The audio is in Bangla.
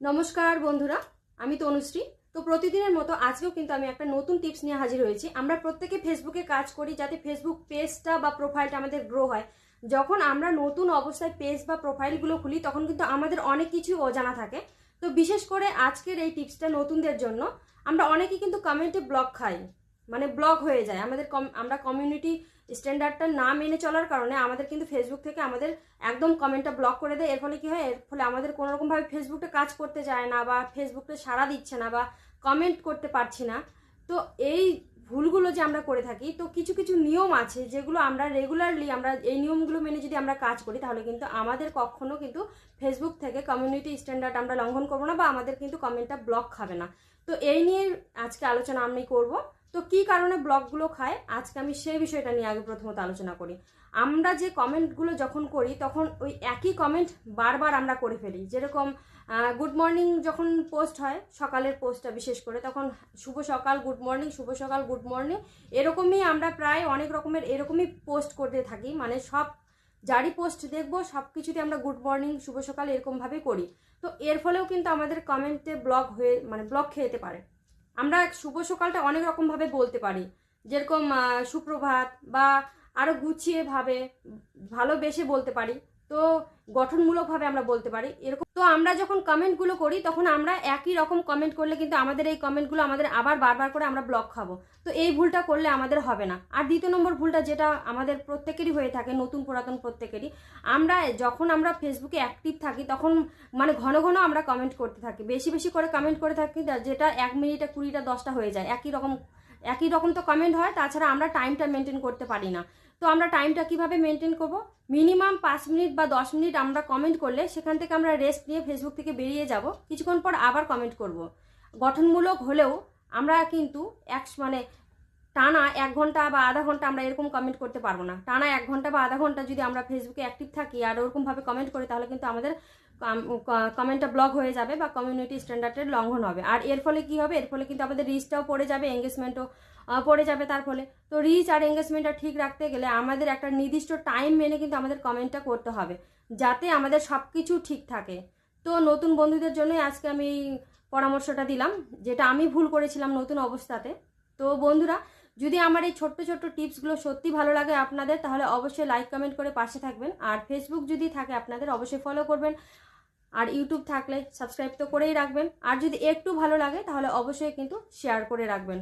নমস্কার বন্ধুরা, আমি তনুশ্রী। তো প্রতিদিনের মতো আজকেও কিন্তু আমি একটা নতুন টিপস নিয়ে হাজির হয়েছি। আমরা প্রত্যেকে ফেসবুকে কাজ করি যাতে ফেসবুক পেজটা বা প্রোফাইলটা আমাদের গ্রো হয়। যখন আমরা নতুন অবস্থায় পেজ বা প্রোফাইলগুলো খুলি, তখন কিন্তু আমাদের অনেক কিছু অজানা থাকে। তো বিশেষ করে আজকের এই টিপসটা নতুনদের জন্য। আমরা অনেকেই কিন্তু কমেন্টে ব্লক খাই। মানে ব্লক হয়ে যায়। আমাদের কম আমরা কমিউনিটি স্ট্যান্ডার্ডটা না মেনে চলার কারণে আমাদের কিন্তু ফেসবুক থেকে আমাদের একদম কমেন্টটা ব্লক করে দেয়। এর ফলে কী হয়? এর ফলে আমাদের কোনো রকমভাবে ফেসবুকটা কাজ করতে যায় না বা ফেসবুকটা সাড়া দিচ্ছে না বা কমেন্ট করতে পারছি না। তো এই ভুলগুলো যে আমরা করে থাকি, তো কিছু কিছু নিয়ম আছে যেগুলো আমরা রেগুলারলি আমরা এই নিয়মগুলো মেনে যদি আমরা কাজ করি, তাহলে কিন্তু আমাদের কখনো কিন্তু ফেসবুক থেকে কমিউনিটি স্ট্যান্ডার্ড আমরা লঙ্ঘন করব না বা আমাদের কিন্তু কমেন্টটা ব্লক খাবে না। তো এই নিয়ে আজকে আলোচনা আমি করব। তো কি কারণে ব্লকগুলো খায়? আজকে আমি সেই বিষয়টা নিয়ে আগে প্রথমত আলোচনা করি। আমরা যে কমেন্টগুলো যখন করি, তখন ওই একই কমেন্ট বারবার আমরা করে ফেলি। যেরকম গুড মর্নিং যখন পোস্ট হয়, সকালের পোস্টটা বিশেষ করে, তখন শুভ সকাল, গুড মর্নিং, শুভ সকাল, গুড মর্নিং, এরকমই আমরা প্রায় অনেক রকমের এরকমই পোস্ট করতে থাকি। মানে সব, যারই পোস্ট দেখব, সব কিছুতে আমরা গুড মর্নিং, শুভ সকাল এরকমভাবে করি। তো এর ফলেও কিন্তু আমাদের কমেন্টে ব্লক হয়ে মানে ব্লক খেয়ে যেতে পারে। আমরা শুভ সকালটা অনেক রকমভাবে বলতে পারি। যেরকম সুপ্রভাত বা আরও গুছিয়ে ভাবে, ভালোবেসে বলতে পারি। তো গঠনমূলকভাবে আমরা বলতে পারি। এরকম তো আমরা যখন কমেন্টগুলো করি, তখন আমরা একই রকম কমেন্ট করলে কিন্তু আমাদের এই কমেন্টগুলো আমাদের আবার বারবার করে আমরা ব্লক খাব। তো এই ভুলটা করলে আমাদের হবে না। আর দ্বিতীয় নম্বর ভুলটা যেটা আমাদের প্রত্যেকেরই হয়ে থাকে, নতুন পুরাতন প্রত্যেকেরই, আমরা যখন আমরা ফেসবুকে অ্যাক্টিভ থাকি, তখন মানে ঘন ঘন আমরা কমেন্ট করতে থাকি। বেশি বেশি করে কমেন্ট করে থাকি যেটা এক মিনিটে কুড়িটা দশটা হয়ে যায়। একই রকম একই রকম তো কমেন্ট হয়, তাছাড়া আমরা টাইমটা মেনটেন করতে পারি না। তো আমরা টাইমটা কীভাবে মেনটেন করব? মিনিমাম পাঁচ মিনিট বা দশ মিনিট আমরা কমেন্ট করলে সেখান থেকে আমরা রেস্ট নিয়ে ফেসবুক থেকে বেরিয়ে যাব। কিছুক্ষণ পর আবার কমেন্ট করব। গঠনমূলক হলেও আমরা কিন্তু এক মানে টানা এক ঘণ্টা বা আধা ঘণ্টা আমরা এরকম কমেন্ট করতে পারব না। টানা এক ঘণ্টা বা আধা ঘণ্টা যদি আমরা ফেসবুকে অ্যাক্টিভ থাকি আর ওরকমভাবে কমেন্ট করি, তাহলে কিন্তু আমাদের কমেন্টটা ব্লক হয়ে যাবে বা কমিউনিটি স্ট্যান্ডার্ডের লঙ্ঘন হবে। আর এর ফলে কি হবে? এর ফলে কিন্তু আমাদের রিচটাও পড়ে যাবে এঙ্গেজমেন্টও পড়ে যাবে তার ফলে। তো রিচ আর এঙ্গেজমেন্টটা ঠিক রাখতে গেলে আমাদের একটা নির্দিষ্ট টাইম মেনে কিন্তু আমাদের কমেন্টটা করতে হবে, যাতে আমাদের সব কিছু ঠিক থাকে। তো নতুন বন্ধুদের জন্যই আজকে আমি পরামর্শটা দিলাম, যেটা আমি ভুল করেছিলাম নতুন অবস্থাতে। তো বন্ধুরা যদি আমার এই ছোট্ট ছোট্ট টিপসগুলো সত্যি ভালো লাগে আপনাদের, তাহলে অবশ্যই লাইক কমেন্ট করে পাশে থাকবেন। আর ফেসবুক যদি থাকে আপনাদের, অবশ্যই ফলো করবেন। আর ইউটিউব থাকলে সাবস্ক্রাইব তো করেই রাখবেন। আর যদি একটু ভালো লাগে, তাহলে অবশ্যই কিন্তু শেয়ার করে রাখবেন।